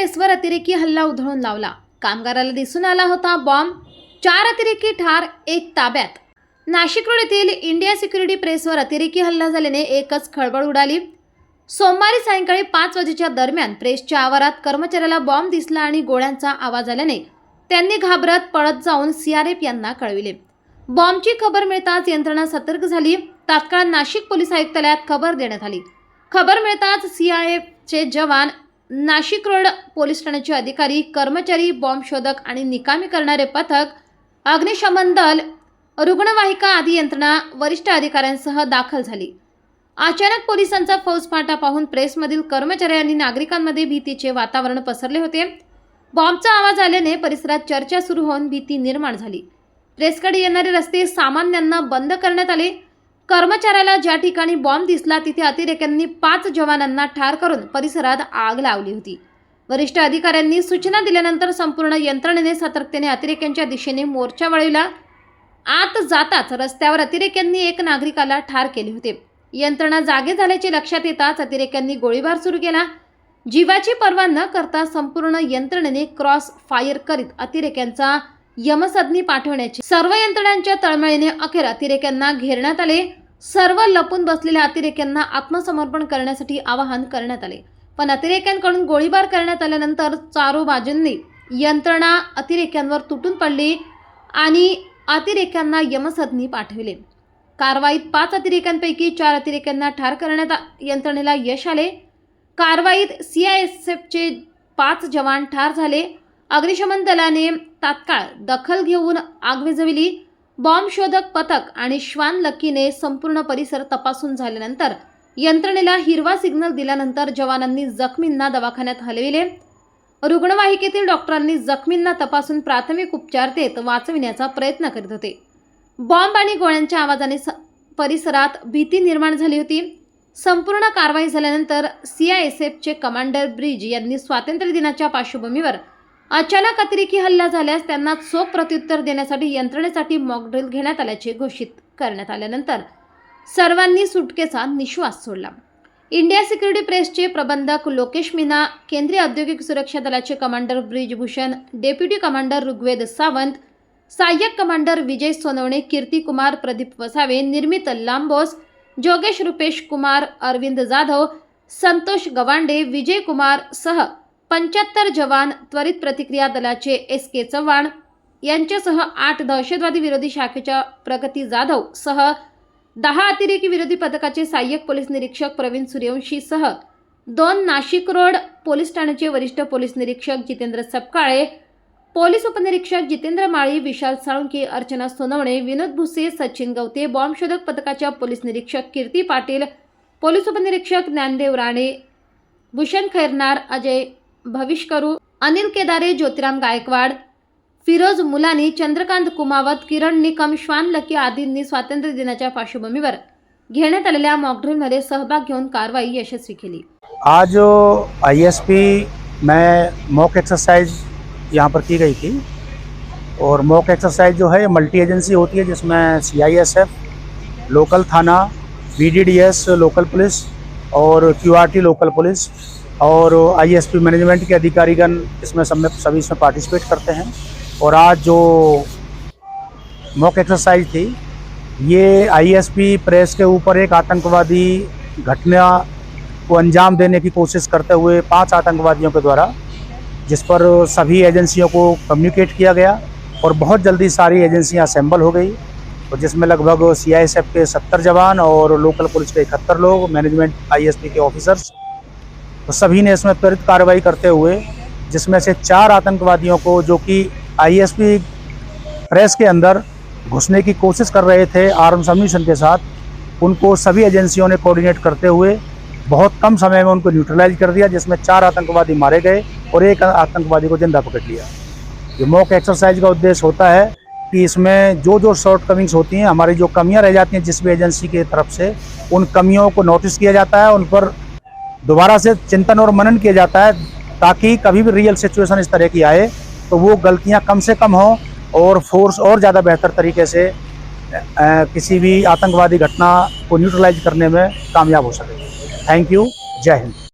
प्रेसवर अतिरेकी हल्ला उधळून लावला. कामगाराला दिसून आला होता बॉम्ब. चार अतिरेकी ठार एक ताब्यात. नाशिक रोड येथील इंडिया सिक्युरिटी प्रेसवर अतिरेकी हल्ला झाल्याने एकच खळबळ उडाली. सोमवारी सायंकाळी पाच वाजेच्या दरम्यान प्रेसच्या आवारात कर्मचाऱ्याला बॉम्ब दिसला आणि गोळ्यांचा आवाज आल्याने त्यांनी घाबरत पळत जाऊन सीआरएफ यांना कळविले. बॉम्बची खबर मिळताच यंत्रणा सतर्क झाली. तात्काळ नाशिक पोलीस आयुक्तालयात खबर देण्यात आली. खबर मिळताच सीआयएफचे जवान नाशिक रोड पोलीस ठाण्याचे अधिकारी कर्मचारी बॉम्ब शोधक आणि निकामी करणारे पथक अग्निशमन दल रुग्णवाहिका आदी यंत्रणा वरिष्ठ अधिकाऱ्यांसह दाखल झाली. अचानक पोलिसांचा फौजफाटा पाहून प्रेसमधील कर्मचारी आणि नागरिकांमध्ये भीतीचे वातावरण पसरले होते. बॉम्बचा आवाज आल्याने परिसरात चर्चा सुरू होऊन भीती निर्माण झाली. प्रेसकडे येणारे रस्ते सामान्यांना बंद करण्यात आले. कर्मचाऱ्याला ज्या ठिकाणी बॉम्ब दिसला तिथे अतिरेक्यांनी पाच जवानांना ठार करून परिसरात आग लावली होती. वरिष्ठ अधिकाऱ्यांनी सूचना दिल्यानंतर संपूर्ण यंत्रणेने सतर्कतेने अतिरेक्यांच्या दिशेने मोर्चा वळविला. आत जाताच रस्त्यावर अतिरेक्यांनी एक नागरिकाला ठार केले होते. यंत्रणा जागे झाल्याचे लक्षात येताच अतिरेक्यांनी गोळीबार सुरू केला. जीवाची पर्वा न करता संपूर्ण यंत्रणेने क्रॉस फायर करीत अतिरेक्यांचा यमसदनी पाठवण्याची सर्व यंत्रणांच्या तळमळीने अखेर अतिरेक्यांना घेरण्यात आले. सर्व लपून बसलेल्या अतिरेक्यांना आत्मसमर्पण करण्यासाठी आवाहन करण्यात आले. पण अतिरेक्यांकडून गोळीबार करण्यात आल्यानंतर चारो बाजूंनी यंत्रणा अतिरेक्यांवर तुटून पडली आणि अतिरेक्यांना यमसदनी पाठविले. कारवाईत पाच अतिरेक्यांपैकी चार अतिरेक्यांना ठार करण्यात आ- यंत्रणेला यश आले. कारवाईत सी आय एस एफचे पाच जवान ठार झाले. अग्निशमन दलाने तात्काळ दखल घेऊन आग विझविली. बॉम्ब शोधक पथक आणि श्वान लक्कीने संपूर्ण परिसर तपासून झाल्यानंतर यंत्रणेला हिरवा सिग्नल दिल्यानंतर जवानांनी जखमींना दवाखान्यात हलविले. रुग्णवाहिकेतील डॉक्टरांनी जखमींना तपासून प्राथमिक उपचार देत वाचविण्याचा प्रयत्न करीत होते. बॉम्ब आणि गोळ्यांच्या आवाजाने स- परिसरात भीती निर्माण झाली होती. संपूर्ण कारवाई झाल्यानंतर सीआयएसएफचे कमांडर ब्रिज यांनी स्वातंत्र्य दिनाच्या पार्श्वभूमीवर अचानक अतिरेकी हल्ला झाल्यास त्यांना चोख प्रत्युत्तर देण्यासाठी यंत्रणेसाठी मॉकड्रिल घेण्यात आल्याचे घोषित करण्यात आल्यानंतर सर्वांनी सुटकेचा निश्वास सोडला. इंडिया सिक्युरिटी प्रेसचे प्रबंधक लोकेश मीना केंद्रीय औद्योगिक सुरक्षा दलाचे commander Brijbhushan deputy commander Rigved Sawant सहाय्यक कमांडर विजय सोनवणे कीर्ती कुमार प्रदीप वसावे निर्मित लांबोस जोगेश रुपेश कुमार अरविंद जाधव संतोष गवांडे विजय कुमार सह पंच्याहत्तर जवान त्वरित प्रतिक्रिया दलाचे एस के चव्हाण यांच्यासह आठ दहशतवादी विरोधी शाखेच्या प्रगती जाधव सह दहा अतिरेकी विरोधी पथकाचे सहाय्यक पोलीस निरीक्षक प्रवीण सूर्यवंशी सह दोन नाशिक रोड पोलीस ठाण्याचे वरिष्ठ पोलीस निरीक्षक जितेंद्र सपकाळे पोलीस उपनिरीक्षक जितेंद्र माळी विशाल साळुंके अर्चना सोनवणे विनोद भुसे सचिन गवते बॉम्बशोधक पथकाच्या पोलीस निरीक्षक कीर्ती पाटील पोलीस उपनिरीक्षक ज्ञानदेव राणे भूषण खैरनार अजय भविष्करू अनिल केदारे ज्योतिराम गायकवाड फिरोज मुलानी चंद्रकांत कुमावत किरण निकम श्वान लकी आदींनी स्वातंत्र्य दिनाच्या पार्श्वभूमीवर घेण्यात आलेल्या मॉकड्रिलमध्ये सहभाग घेऊन कारवाई यशस्वी केली. आज आई एस पी में मॉक एक्सरसाइज यहाँ पर की गई थी. और मॉक एक्सरसाइज जो है मल्टी एजेंसी होती है जिसमें सीआईएसएफ लोकल थाना बीडीडीएस लोकल पुलिस और क्यूआरटी लोकल पुलिस और आईएसपी मैनेजमेंट के अधिकारीगण इसमें सब में सभी इसमें पार्टिसिपेट करते हैं। और आज जो मॉक एक्सरसाइज थी, ये आईएसपी प्रेस के ऊपर एक आतंकवादी घटना को अंजाम देने की कोशिश करते हुए पाँच आतंकवादियों के द्वारा, जिस पर सभी एजेंसियों को कम्युनिकेट किया गया और बहुत जल्दी सारी एजेंसियाँ असेंबल हो गई और जिसमें लगभग सीआईएसएफ के सत्तर जवान और लोकल पुलिस के इकहत्तर लोग मैनेजमेंट आईएसपी के ऑफिसर्स तो सभी ने इसमें त्वरित कार्रवाई करते हुए, जिसमें से चार आतंकवादियों को, जो कि आईएसपी प्रेस के अंदर घुसने की कोशिश कर रहे थे आर्म सबमिशन के साथ, उनको सभी एजेंसियों ने कोऑर्डिनेट करते हुए बहुत कम समय में उनको न्यूट्रलाइज कर दिया, जिसमें चार आतंकवादी मारे गए और एक आतंकवादी को ज़िंदा पकड़ लिया। ये मॉक एक्सरसाइज का उद्देश्य होता है कि इसमें जो जो शॉर्ट कमिंग्स होती हैं, हमारी जो कमियाँ रह जाती हैं जिस भी एजेंसी की तरफ़ से, उन कमियों को नोटिस किया जाता है, उन पर दोबारा से चिंतन और मनन किया जाता है ताकि कभी भी रियल सिचुएशन इस तरह की आए तो वो गलतियाँ कम से कम हों और फोर्स और ज़्यादा बेहतर तरीके से आ, किसी भी आतंकवादी घटना को न्यूट्रलाइज करने में कामयाब हो सके। थैंक यू जय हिंद।